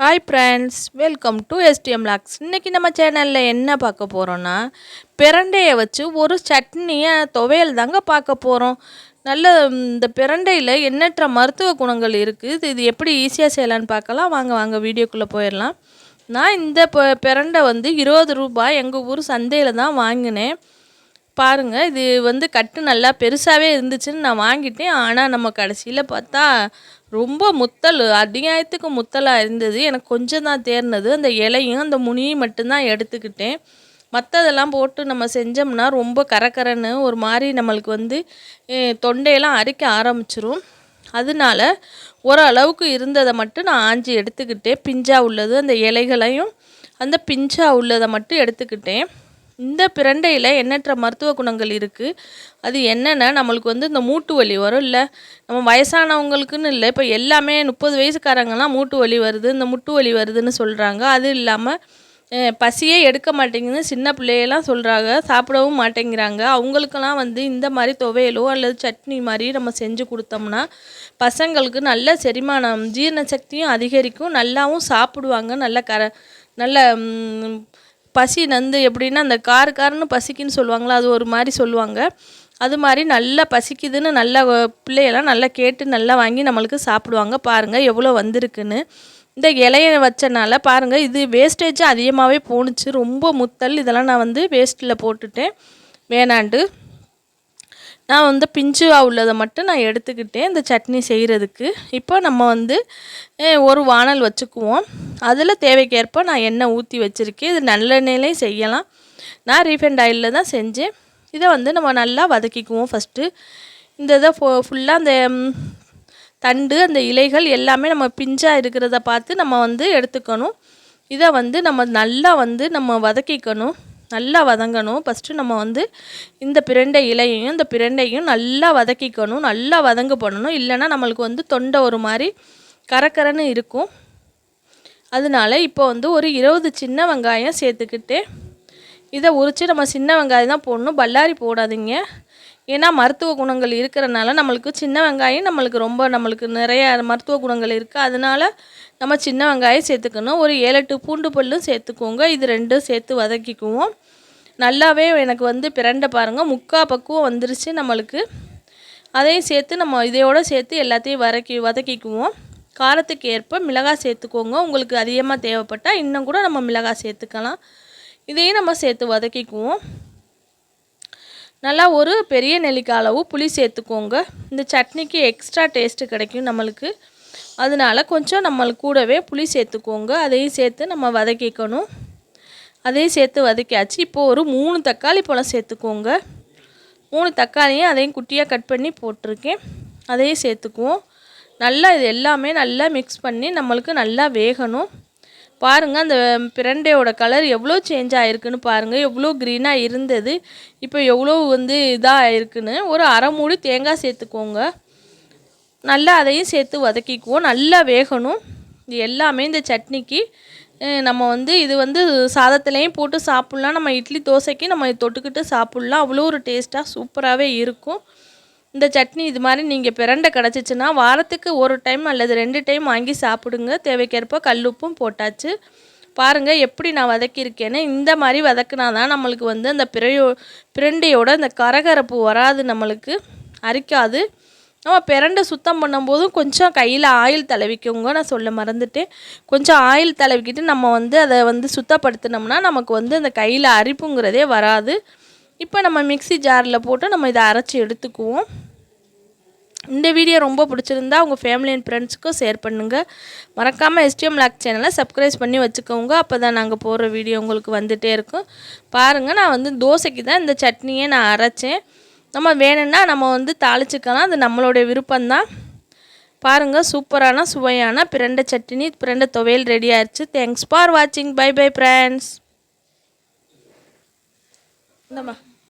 Hi friends welcome to STM logs இன்றைக்கி நம்ம சேனலில் என்ன பார்க்க போகிறோன்னா பிரண்டையை வச்சு ஒரு சட்னியை துவையல் தாங்க பார்க்க போகிறோம் நல்ல இந்த பிரண்டையில் எண்ணற்ற மருத்துவ குணங்கள் இருக்குது இது இது எப்படி ஈஸியாக செய்யலான்னு பார்க்கலாம். வாங்க வாங்க வீடியோக்குள்ளே போயிடலாம். நான் இந்த பிரண்டை வந்து இருபது ரூபாய் எங்கள் ஊர் சந்தையில் தான் வாங்கினேன். பாருங்கள் இது வந்து கட்டு நல்லா பெருசாகவே இருந்துச்சுன்னு நான் வாங்கிட்டேன். ஆனால் நம்ம கடைசியில் பார்த்தா ரொம்ப முத்தல் அதிகாயத்துக்கு முத்தலாக இருந்தது. எனக்கு கொஞ்சம் தான் தேர்னது அந்த இலையும் அந்த முனியும் மட்டும்தான் எடுத்துக்கிட்டேன். மற்றதெல்லாம் போட்டு நம்ம செஞ்சோம்னா ரொம்ப கரக்கரன்னு ஒரு மாதிரி நம்மளுக்கு வந்து தொண்டையெல்லாம் அரைக்க ஆரம்பிச்சிரும். அதனால ஓரளவுக்கு இருந்ததை மட்டும் நான் ஆஞ்சி எடுத்துக்கிட்டேன். பிஞ்சா உள்ளது அந்த இலைகளையும் அந்த பிஞ்சா உள்ளதை மட்டும் எடுத்துக்கிட்டேன். இந்த பிரண்டையில் எண்ணற்ற மருத்துவ குணங்கள் இருக்குது அது என்னென்னா நம்மளுக்கு வந்து இந்த மூட்டு வலி வரும் இல்லை? நம்ம வயசானவங்களுக்குன்னு இல்லை இப்போ எல்லாமே முப்பது வயசுக்காரங்கெல்லாம் மூட்டு வலி வருது இந்த முட்டு வலி வருதுன்னு சொல்கிறாங்க அது இல்லாமல் பசியே எடுக்க மாட்டேங்குது சின்ன பிள்ளையெல்லாம் சொல்கிறாங்க சாப்பிடவும் மாட்டேங்கிறாங்க. அவங்களுக்கெல்லாம் வந்து இந்த மாதிரி துவையலோ அல்லது சட்னி மாதிரி நம்ம செஞ்சு கொடுத்தோம்னா பசங்களுக்கு நல்ல செரிமானம் ஜீரண சக்தியும் அதிகரிக்கும். நல்லாவும் சாப்பிடுவாங்க. நல்ல கர நல்ல பசி நந்து எப்படின்னா அந்த காரு காருன்னு பசிக்குன்னு சொல்லுவாங்களா அது ஒரு மாதிரி சொல்லுவாங்க. அது மாதிரி நல்லா பசிக்குதுன்னு நல்லா பிள்ளையெல்லாம் நல்லா கேட்டு நல்லா வாங்கி நம்மளுக்கு சாப்பிடுவாங்க. பாருங்கள் எவ்வளோ வந்திருக்குன்னு. இந்த இலையை வச்சனால பாருங்கள் இது வேஸ்டேஜ் அதிகமாகவே போணுச்சு. ரொம்ப முத்தல் இதெல்லாம் நான் வந்து வேஸ்ட்டில் போட்டுட்டேன். வேணாண்டு. நான் வந்து பிஞ்சுவாக உள்ளதை மட்டும் நான் எடுத்துக்கிட்டேன் இந்த சட்னி செய்கிறதுக்கு இப்போ நம்ம வந்து ஒரு வானல் வச்சுக்குவோம். அதில் தேவைக்கேற்ப நான் எண்ணெய் ஊற்றி வச்சுருக்கேன். இது நல்லெண்ணெயிலையும் செய்யலாம். நான் ரீஃபைண்ட் ஆயிலில் தான் செஞ்சேன். இதை வந்து நம்ம நல்லா வதக்கிக்குவோம் ஃபஸ்ட்டு இந்த இதை ஃபோ ஃபுல்லாக அந்த தண்டு அந்த இலைகள் எல்லாமே நம்ம பிஞ்சாக இருக்கிறத பார்த்து நம்ம வந்து எடுத்துக்கணும். இதை வந்து நம்ம நல்லா வந்து நம்ம வதக்கிக்கணும். நல்லா வதங்கணும். ஃபஸ்ட்டு நம்ம வந்து இந்த பிரண்டை இலையையும் இந்த பிரண்டையும் நல்லா வதக்கிக்கணும். நல்லா வதங்க பண்ணணும். இல்லைன்னா நம்மளுக்கு வந்து தொண்டை ஒரு மாதிரி கரக்கரன்னு இருக்கும். அதனால இப்போ வந்து ஒரு இருபது சின்ன வெங்காயம் சேர்த்துக்கிட்டு இதை உரித்து நம்ம சின்ன வெங்காயம் தான் போடணும். பல்லாரி போடாதீங்க. ஏன்னா மருத்துவ குணங்கள் இருக்கிறனால நம்மளுக்கு சின்ன வெங்காயம் நம்மளுக்கு ரொம்ப நம்மளுக்கு நிறைய மருத்துவ குணங்கள் இருக்குது அதனால் நம்ம சின்ன வெங்காயம் சேர்த்துக்கணும். ஒரு ஏழு எட்டு பூண்டு பல்லும் சேர்த்துக்கோங்க. இது ரெண்டும் சேர்த்து வதக்கிக்குவோம். நல்லாவே எனக்கு வந்து பிரண்டை பாருங்கள் முக்கால் பக்குவம் வந்துருச்சு நம்மளுக்கு. அதையும் சேர்த்து நம்ம இதையோடு சேர்த்து எல்லாத்தையும் வதக்கி வதக்கிக்குவோம். காரத்துக்கு ஏற்ப மிளகாய் சேர்த்துக்கோங்க. உங்களுக்கு அதிகமாக தேவைப்பட்டால் இன்னும் கூட நம்ம மிளகாய் சேர்த்துக்கலாம். இதையும் நம்ம சேர்த்து வதக்கிக்குவோம். நல்லா ஒரு பெரிய நெல்லிக்காய் அளவு புளி சேர்த்துக்கோங்க. இந்த சட்னிக்கு எக்ஸ்ட்ரா டேஸ்ட்டு கிடைக்கும் நம்மளுக்கு. அதனால் கொஞ்சம் நம்மளுக்கு கூடவே புளி சேர்த்துக்கோங்க. அதையும் சேர்த்து நம்ம வதக்கிக்கணும். அதையும் சேர்த்து வதக்கியாச்சு. இப்போது ஒரு மூணு தக்காளி பழம் சேர்த்துக்கோங்க. மூணு தக்காளியும் அதையும் குட்டியாக கட் பண்ணி போட்டிருக்கேன். அதையும் சேர்த்துக்குவோம். நல்லா இது எல்லாமே நல்லா மிக்ஸ் பண்ணி நம்மளுக்கு நல்லா வேகணும். பாருங்கள் அந்த பிரண்டையோட கலர் எவ்வளோ சேஞ்ச் ஆகிருக்குன்னு பாருங்கள் எவ்வளோ க்ரீனாக இருந்தது. இப்போ எவ்வளோ வந்து இதாக ஆயிருக்குன்னு ஒரு அரை மூடி தேங்காய் சேர்த்துக்கோங்க. நல்லா அதையும் சேர்த்து வதக்கிக்குவோம். நல்லா வேகணும். இது எல்லாமே இந்த சட்னிக்கு. நம்ம வந்து இது வந்து சாதத்துலேயும் போட்டு சாப்பிட்லாம். நம்ம இட்லி தோசைக்கு நம்ம தொட்டுக்கிட்டு சாப்பிட்லாம். அவ்வளோ ஒரு டேஸ்ட்டாக சூப்பராகவே இருக்கும். இந்த சட்னி இது மாதிரி நீங்கள் பிரண்டை கிடச்சிச்சின்னா வாரத்துக்கு ஒரு டைம் அல்லது ரெண்டு டைம் வாங்கி சாப்பிடுங்க. தேவைக்கேற்ப கல்லுப்பும் போட்டாச்சு. பாருங்கள் எப்படி நான் வதக்கியிருக்கேன்னு. இந்த மாதிரி வதக்குனா தான் நம்மளுக்கு வந்து அந்த பிறையோ பிரண்டையோட அந்த கரகரப்பு வராது நம்மளுக்கு. அரிக்காது. நம்ம பிரண்டை சுத்தம் பண்ணும்போதும் கொஞ்சம் கையில் ஆயில் தடவிக்கோங்க. நான் சொல்ல மறந்துட்டேன். கொஞ்சம் ஆயில் தடவிக்கிட்டு நம்ம வந்து அதை வந்து சுத்தப்படுத்தினோம்னா நமக்கு வந்து அந்த கையில் அரிப்புங்கிறதே வராது. இப்போ நம்ம மிக்சி ஜாரில் போட்டு நம்ம இதை அரைச்சி எடுத்துக்குவோம். இந்த வீடியோ ரொம்ப பிடிச்சிருந்தா உங்கள் ஃபேமிலி அண்ட் ஃப்ரெண்ட்ஸுக்கும் ஷேர் பண்ணுங்கள் மறக்காமல் எஸ்டிஎம் லாக் சேனலை சப்ஸ்கிரைப் பண்ணி வச்சுக்கோங்க. அப்போ தான் நாங்கள் போடுற வீடியோ உங்களுக்கு வந்துகிட்டே இருக்கும். பாருங்கள் நான் வந்து தோசைக்கு தான் இந்த சட்னியை நான் அரைச்சேன். நம்ம வேணும்னா நம்ம வந்து தாளிச்சிக்கலாம். அது நம்மளுடைய விருப்பம்தான். பாருங்கள் சூப்பரான சுவையான பிரண்டை சட்னி பிரண்டை துவையல் ரெடி ஆயிடுச்சு தேங்க்ஸ் ஃபார் வாட்சிங் பை பை ஃப்ரெண்ட்ஸ் இந்தம்மா.